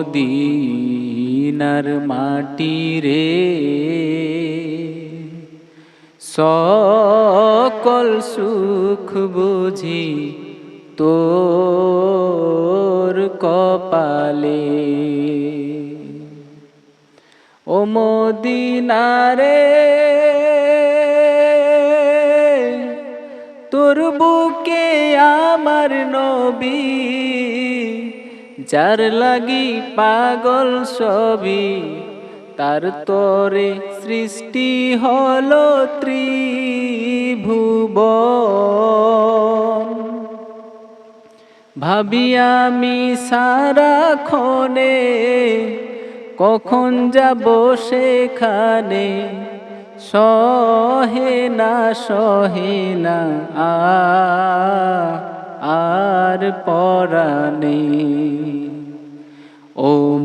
মদিনার মাটি রে। সকল সুখ বুঝি তোর কপালে। ও মদিনারে তোর বুকে আমার নবী। যার লাগি পাগল সবই তার তরে সৃষ্টি হলো ত্রিভুবন। ভাবি আমি সারা ক্ষণে কখন যাব সেখানে, সহে না সহে না, আ, আর পরানে ও